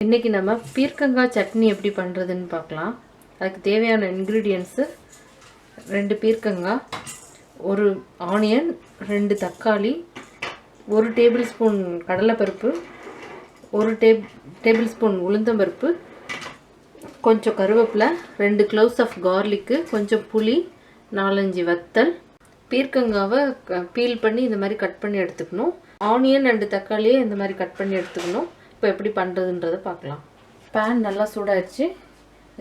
இன்றைக்கி நம்ம பீர்க்கங்காய் சட்னி எப்படி பண்ணுறதுன்னு பார்க்கலாம். அதுக்கு தேவையான இன்க்ரீடியன்ஸு ரெண்டு பீர்க்கங்காய் ஒரு ஆனியன் ரெண்டு தக்காளி ஒரு டேபிள் ஸ்பூன் கடலைப்பருப்பு ஒரு டேப் டேபிள் ஸ்பூன் உளுந்தம்பருப்பு கொஞ்சம் கருவேப்பிலை ரெண்டு க்ளவுஸ் ஆஃப் கார்லிக்கு கொஞ்சம் புளி நாலஞ்சு வத்தல் பீர்க்கங்காவை பீல் பண்ணி இந்த மாதிரி கட் பண்ணி எடுத்துக்கணும். ஆனியன் ரெண்டு தக்காளியை இந்த மாதிரி கட் பண்ணி எடுத்துக்கணும். இப்போ எப்படி பண்ணுறதுன்றதை பார்க்கலாம். பேன் நல்லா சூடாயிடுச்சு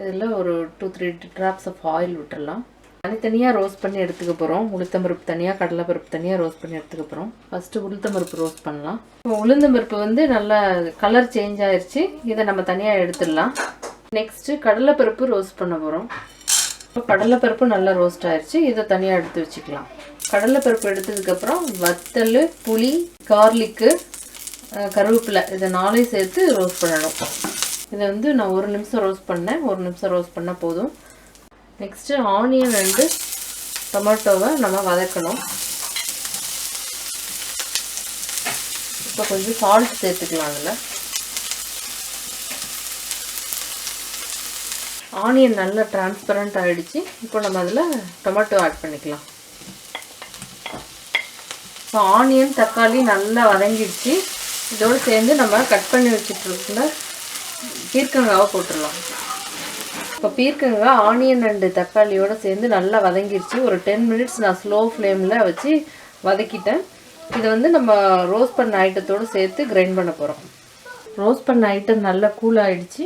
இதில் ஒரு two three drops of oil விட்டுடலாம். தனித்தனியாக ரோஸ்ட் பண்ணி எடுத்துக்க போகிறோம் உளுத்தம்பருப்பு தனியாக கடலைப்பருப்பு தனியாக ரோஸ்ட் பண்ணி எடுத்துக்க போகிறோம் ஃபஸ்ட்டு உளுத்தம்பருப்பு ரோஸ்ட் பண்ணலாம். இப்போ உளுந்தம்பருப்பு வந்து நல்லா கலர் சேஞ்ச் ஆயிடுச்சு இதை நம்ம தனியாக எடுத்துடலாம். நெக்ஸ்ட்டு கடலைப்பருப்பு ரோஸ்ட் பண்ண போகிறோம் இப்போ கடலைப்பருப்பு நல்லா ரோஸ்ட் ஆயிடுச்சு இதை தனியாக எடுத்து வச்சுக்கலாம். கடலைப்பருப்பு எடுத்ததுக்கப்புறம் வத்தல் புளி கார்லிக்கு கருவேப்பிலை இதை நாளையும் சேர்த்து ரோஸ்ட் பண்ணணும். இதை வந்து நான் ஒரு நிமிஷம் ரோஸ்ட் பண்ணேன். ஒரு நிமிஷம் ரோஸ்ட் பண்ணால் போதும். நெக்ஸ்ட்டு ஆனியன் அண்டு டொமேட்டோவை நம்ம வதக்கணும். இப்போ கொஞ்சம் சால்ட் சேர்த்துக்கலாம் அதில். ஆனியன் நல்லா டிரான்ஸ்பரண்ட் ஆகிடுச்சு இப்போ நம்ம அதில் டொமேட்டோ ஆட் பண்ணிக்கலாம். இப்போ ஆனியன் தக்காளி நல்லா வதங்கிடுச்சு. இதோடு சேர்ந்து நம்ம கட் பண்ணி வச்சுட்டு பீர்க்கங்காவை போட்டுடலாம். இப்போ பீர்க்கங்காய் ஆனியன் ரெண்டு தக்காளியோடு சேர்ந்து நல்லா வதங்கிடுச்சு. ஒரு டென் மினிட்ஸ் நான் ஸ்லோ ஃப்ளேமில் வச்சு வதக்கிட்டேன். இதை வந்து நம்ம ரோஸ் பண்ண ஐட்டத்தோடு சேர்த்து கிரைண்ட் பண்ண போகிறோம் ரோஸ் பண்ண ஐட்டம் நல்லா கூல் ஆகிடுச்சு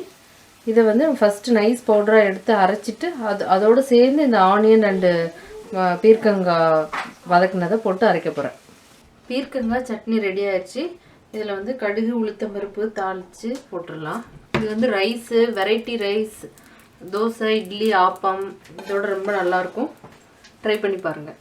இதை வந்து ஃபஸ்ட்டு நைஸ் பவுடராக எடுத்து அரைச்சிட்டு அது அதோடு சேர்ந்து இந்த ஆனியன் அண்டு பீர்க்கங்காய் வதக்குனதை போட்டு அரைக்க போகிறேன் பீர்க்கங்காய் சட்னி ரெடி ஆயிடுச்சு. இதில் வந்து கடுகு உளுத்தம்பருப்பு தாளித்து போட்டுடலாம். இது வந்து rice variety rice dosa idli appam இதோட ரொம்ப நல்லாயிருக்கும் ட்ரை பண்ணி பாருங்கள்